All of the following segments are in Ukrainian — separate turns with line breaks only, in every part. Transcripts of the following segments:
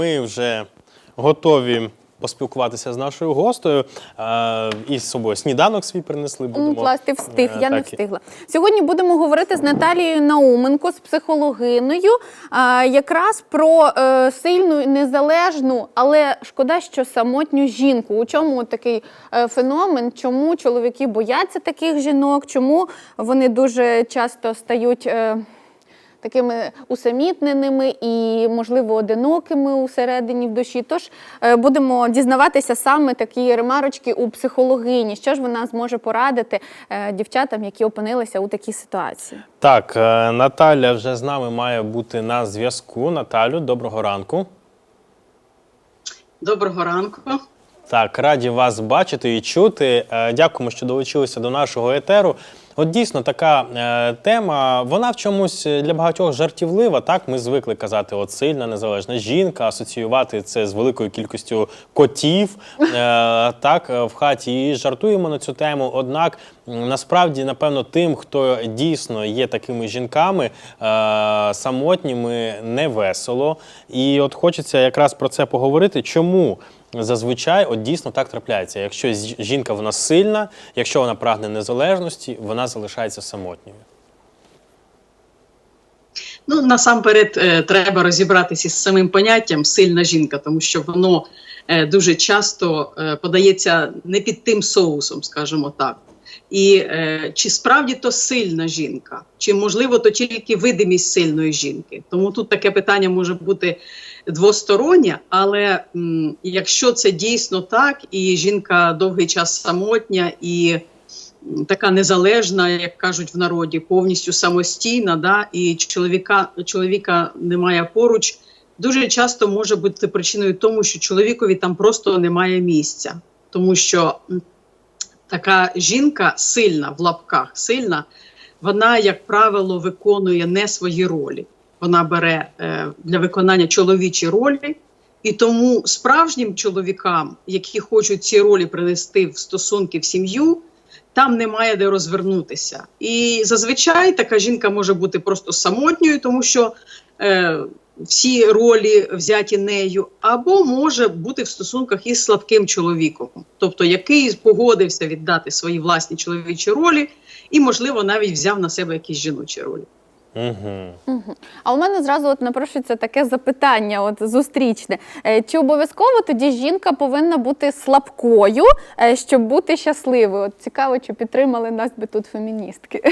ми вже готові поспілкуватися з нашою гостею. Е, І з собою сніданок свій принесли. Будемо.
Ти встиг,
Е,
я не встигла. Сьогодні будемо говорити з Наталією Науменко, з психологиною, а, якраз про е, сильну, незалежну, але шкода, що самотню жінку. У чому такий е, феномен? Чому чоловіки бояться таких жінок? Чому вони дуже часто стають. Е, Такими усамітненими і, можливо, одинокими усередині в душі. Тож е, будемо дізнаватися саме такі ремарочки у психологині. Що ж вона зможе порадити е, дівчатам, які опинилися у такій ситуації?
Так, е, Наталя вже з нами має бути на зв'язку. Наталю, доброго ранку.
Доброго ранку.
Так, раді вас бачити і чути. Дякуємо, що долучилися до нашого етеру. От дійсно така е, тема, вона в чомусь для багатьох жартівлива. Так, ми звикли казати, от сильна, незалежна жінка, асоціювати це з великою кількістю котів. Е, так, е, в хаті і жартуємо на цю тему. Однак насправді, напевно, тим, хто дійсно є такими жінками, е, самотніми, не весело. І от хочеться якраз про це поговорити. Чому? Зазвичай от дійсно так трапляється. Якщо жінка вона сильна, якщо вона прагне незалежності, вона залишається самотньою.
Насамперед е, треба розібратися з самим поняттям сильна жінка, тому що воно е, дуже часто е, подається не під тим соусом, скажімо так. І е, чи справді то сильна жінка, чи можливо то тільки видимість сильної жінки? Тому тут таке питання може бути двостороннє, але м, якщо це дійсно так, і жінка довгий час самотня і така незалежна, як кажуть в народі, повністю самостійна, да, і чоловіка, чоловіка немає поруч, дуже часто може бути причиною тому, що чоловікові там просто немає місця, тому що така жінка сильна в лапках, сильна, вона, як правило, виконує не свої ролі. Вона бере е, для виконання чоловічі ролі, і тому справжнім чоловікам, які хочуть ці ролі принести в стосунки в сім'ю, там немає де розвернутися. І зазвичай така жінка може бути просто самотньою, тому що е, всі ролі взяті нею, або може бути в стосунках із слабким чоловіком, тобто який погодився віддати свої власні чоловічі ролі, і, можливо, навіть взяв на себе якісь жіночі ролі.
Угу.
А у мене зразу от напрошується таке запитання, от зустрічне. Е, Чи обов'язково тоді жінка повинна бути слабкою, е, щоб бути щасливою? От цікаво, чи підтримали нас би тут феміністки.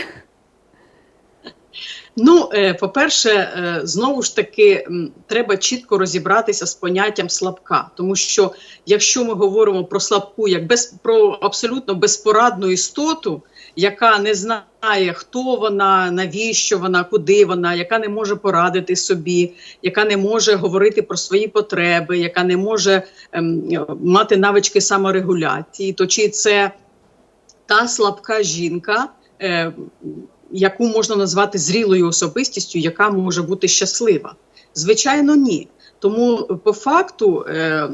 Ну, е, по-перше, е, знову ж таки, треба чітко розібратися з поняттям слабка, тому що якщо ми говоримо про слабку як без про абсолютно безпорадну істоту, яка не знає, хто вона, навіщо вона, куди вона, яка не може порадити собі, яка не може говорити про свої потреби, яка не може ем, мати навички саморегуляції, то чи це та слабка жінка? Е, яку можна назвати зрілою особистістю, яка може бути щаслива? Звичайно, ні. Тому по факту е,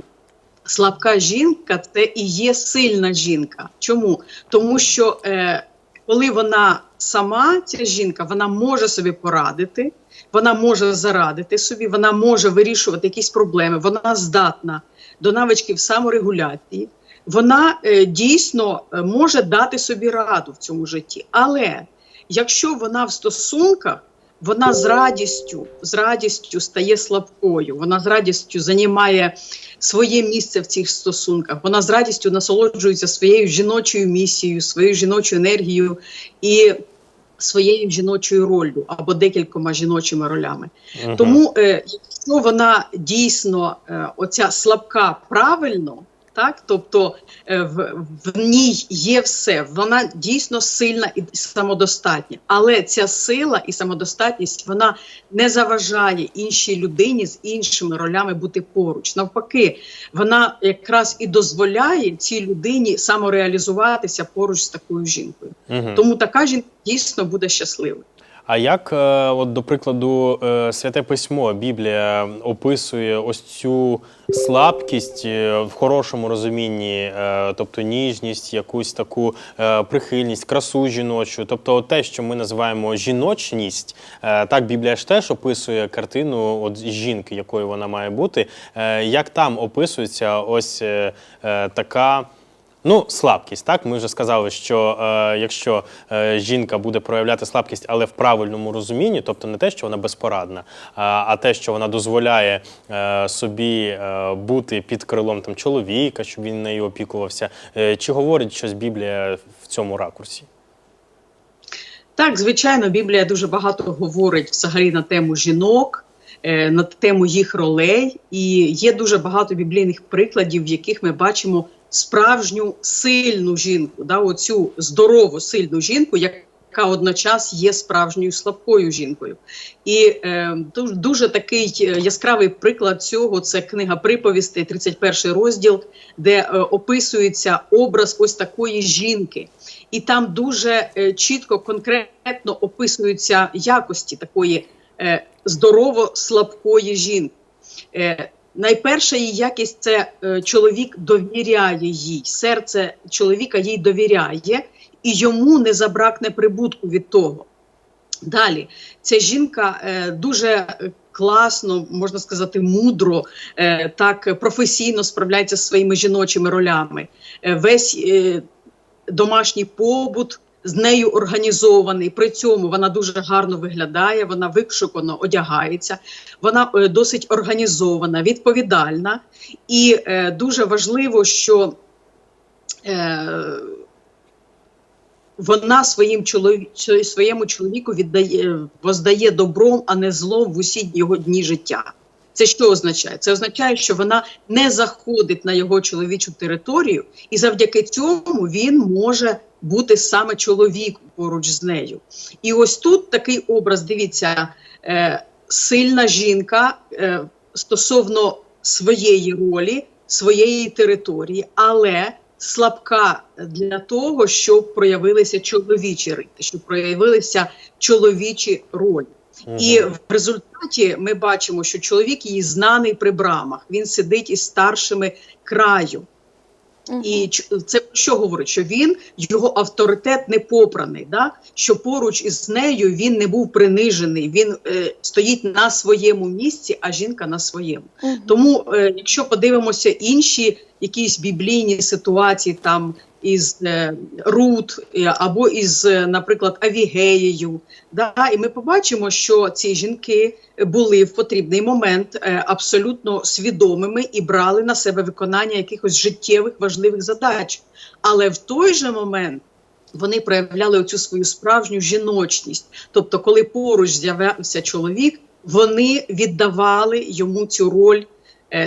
слабка жінка це і є сильна жінка. Чому? Тому що е, коли вона сама, ця жінка, вона може собі порадити, вона може зарадити собі, вона може вирішувати якісь проблеми, вона здатна до навичків саморегуляції. Вона е, дійсно е, може дати собі раду в цьому житті, але якщо вона в стосунках, вона з радістю, з радістю стає слабкою, вона з радістю займає своє місце в цих стосунках, вона з радістю насолоджується своєю жіночою місією, своєю жіночою енергією і своєю жіночою роллю або декількома жіночими ролями.
Угу.
Тому, е, якщо вона дійсно е, оця слабка правильно, так тобто е, в, в ній є все, вона дійсно сильна і самодостатня. Але ця сила і самодостатність вона не заважає іншій людині з іншими ролями бути поруч. Навпаки, вона якраз і дозволяє цій людині самореалізуватися поруч з такою жінкою.
Угу.
Тому така жінка дійсно буде щасливою.
А як, е, от, до прикладу, е, Святе Письмо, Біблія описує ось цю слабкість е, в хорошому розумінні, тобто ніжність, якусь таку прихильність, красу жіночу, тобто те, що ми називаємо жіночність, так Біблія ж теж описує картину от жінки, якою вона має бути. Як там описується ось така. Ну, слабкість, так ми вже сказали, що е, якщо е, жінка буде проявляти слабкість, але в правильному розумінні, тобто не те, що вона безпорадна, а, а те, що вона дозволяє е, собі е, бути під крилом там чоловіка, щоб він нею опікувався. Е, чи говорить щось Біблія в цьому ракурсі?
Так, звичайно, Біблія дуже багато говорить взагалі на тему жінок, е, на тему їх ролей, і є дуже багато біблійних прикладів, в яких ми бачимо справжню сильну жінку, да, оцю здорову сильну жінку, яка одночас є справжньою слабкою жінкою. І е, дуже, дуже такий е, яскравий приклад цього це книга приповістей, 31 розділ, де е, описується образ ось такої жінки. І там дуже е, чітко, конкретно описуються якості такої е, здорово слабкої жінки. Е, найперша її якість це е, чоловік довіряє їй. Серце чоловіка їй довіряє, і йому не забракне прибутку від того. Далі, ця жінка е, дуже класно, можна сказати, мудро, е, так професійно справляється зі своїми жіночими ролями. Весь домашній побут з нею організований. При цьому вона дуже гарно виглядає, вона вишукано одягається, вона е, досить організована, відповідальна. І е, дуже важливо, що е, вона своїм чолові... своєму чоловіку віддає, воздає добром, а не злом в усі його дні життя. Це що означає? Це означає, що вона не заходить на його чоловічу територію, і завдяки цьому він може бути саме чоловіком поруч з нею. І ось тут такий образ: дивіться, е, сильна жінка е, стосовно своєї ролі, своєї території, але слабка для того, щоб проявилися чоловічі рити, щоб проявилися чоловічі ролі. І в результаті ми бачимо, що чоловік її знаний при брамах. Він сидить із старшими краю. І це про що говорить? Що він його авторитет не попраний, да? що поруч із нею він не був принижений, він е, стоїть на своєму місці, а жінка на своєму.
Мгм.
Тому, е, якщо подивимося інші якісь біблійні ситуації, там із е, Рут е, або із, е, наприклад, Авігеєю, да, і ми побачимо, що ці жінки були в потрібний момент абсолютно свідомими і брали на себе виконання якихось життєвих важливих задач. Але в той же момент вони проявляли оцю свою справжню жіночність. Тобто, коли поруч з'явився чоловік, вони віддавали йому цю роль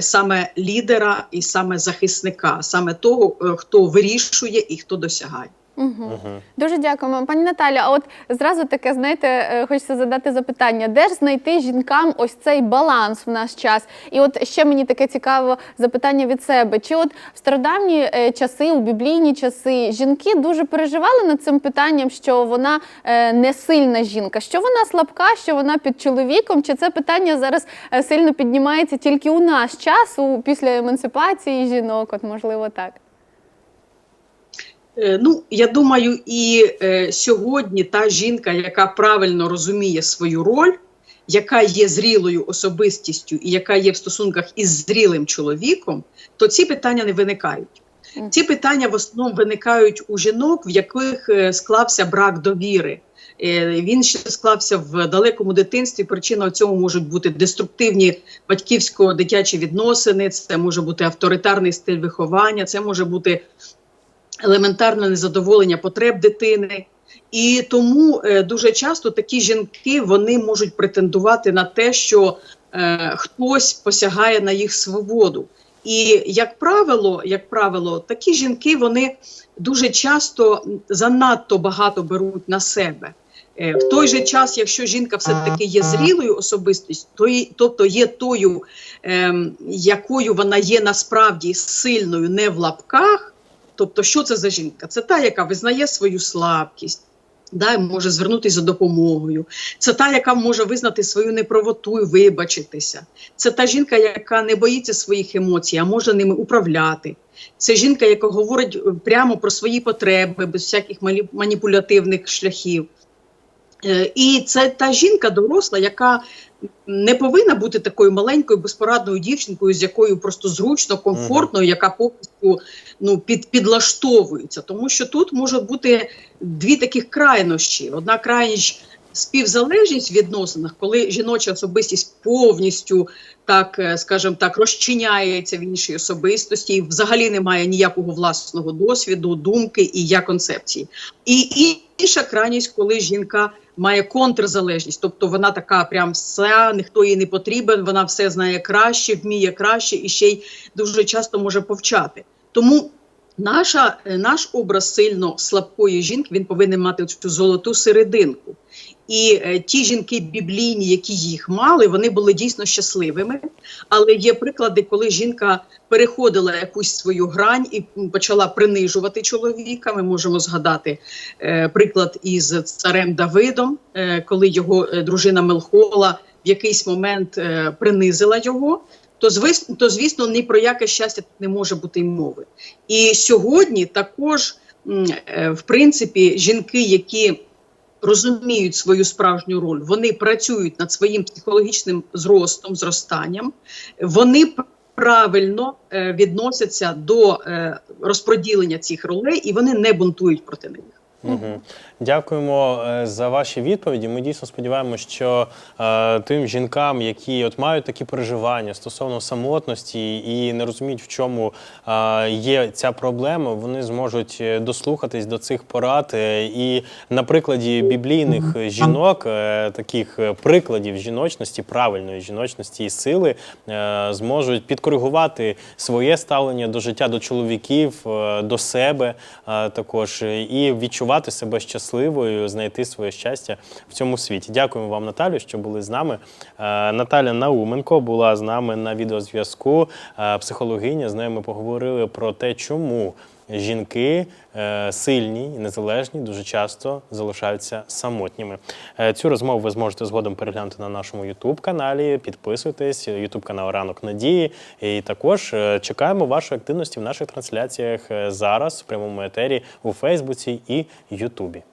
саме лідера і саме захисника, саме того, е, хто вирішує і хто досягає.
Угу.
Мгм.
Дуже дякуємо, пані Наталя. А от зразу таке, знаєте, е, хочеться задати запитання: де ж знайти жінкам ось цей баланс в наш час? І от ще мені таке цікаве запитання від себе: чи от в стародавні е, часи, у біблійні часи, жінки дуже переживали над цим питанням, що вона е, не сильна жінка, що вона слабка, що вона під чоловіком? Чи це питання зараз сильно піднімається тільки у наш час, у після емансипації жінок? От можливо так.
Е, Ну, я думаю, і е, сьогодні та жінка, яка правильно розуміє свою роль, яка є зрілою особистістю і яка є в стосунках із зрілим чоловіком, то ці питання не виникають. Ці питання в основному виникають у жінок, в яких е, склався брак довіри. Е, Він ще склався в далекому дитинстві. Причина цьому можуть бути деструктивні батьківсько-дитячі відносини, це може бути авторитарний стиль виховання, це може бути елементарне незадоволення потреб дитини. І тому е, дуже часто такі жінки вони можуть претендувати на те, що е, хтось посягає на їх свободу. І як правило, як правило, такі жінки вони дуже часто занадто багато беруть на себе. Е, В той же час, якщо жінка все-таки є зрілою особистістю, то тобто є тою, ем, якою вона є насправді сильною, не в лапках. Тобто, що це за жінка? Це та, яка визнає свою слабкість, Да, може звернутися за допомогою. Це та, яка може визнати свою неправоту і вибачитися. Це та жінка, яка не боїться своїх емоцій, а може ними управляти. Це жінка, яка говорить е, прямо про свої потреби, без всяких маніпулятивних шляхів. Е, І це та жінка доросла, яка не повинна бути такою маленькою безпорадною дівчинкою, з якою просто зручно, комфортно, яка повністю ну, під, підлаштовується. Тому що тут можуть бути дві таких крайнощі. Одна крайність співзалежність в відносинах, коли жіноча особистість повністю так, е, скажімо так, розчиняється в іншій особистості, і взагалі немає ніякого власного досвіду, думки і я концепції. І інша крайність, коли жінка має контрзалежність, тобто вона така прям вся, ніхто їй не потрібен, вона все знає краще, вміє краще і ще й дуже часто може повчати. Тому наша, е, наш образ сильно слабкої жінки він повинен мати цю золоту серединку. І е, ті жінки біблійні, які їх мали, вони були дійсно щасливими. Але є приклади, коли жінка переходила якусь свою грань і почала принижувати чоловіка. Ми можемо згадати е, приклад із царем Давидом, е, коли його е, дружина Мелхола в якийсь момент е, принизила його. То звісно, то звісно, ні про яке щастя тут не може бути й мови. І сьогодні також, е, в принципі, жінки, які розуміють свою справжню роль, вони працюють над своїм психологічним зростом, зростанням, вони правильно е, відносяться до е, розподілення цих ролей і вони не бунтують проти них.
Угу. Дякуємо е, за ваші відповіді. Ми дійсно сподіваємося, що е, тим жінкам, які от мають такі переживання стосовно самотності і не розуміють, в чому е, є ця проблема, вони зможуть е, дослухатись до цих порад. е, І на прикладі біблійних жінок, е, таких прикладів жіночності, правильної жіночності і сили, е, зможуть підкоригувати своє ставлення до життя, до чоловіків, е, до себе е, також і відчувати себе щасливою, знайти своє щастя в цьому світі. Дякуємо вам, Наталю, що були з нами. Е, Наталя Науменко була з нами на відеозв'язку, е, психологиня. З нею ми поговорили про те, чому. Жінки е, сильні і незалежні дуже часто залишаються самотніми. Е, цю розмову ви зможете згодом переглянути на нашому youtube каналі. Підписуйтесь, youtube канал Ранок Надії. І також е, чекаємо вашої активності в наших трансляціях зараз в прямому етері у Фейсбуці і Ютубі.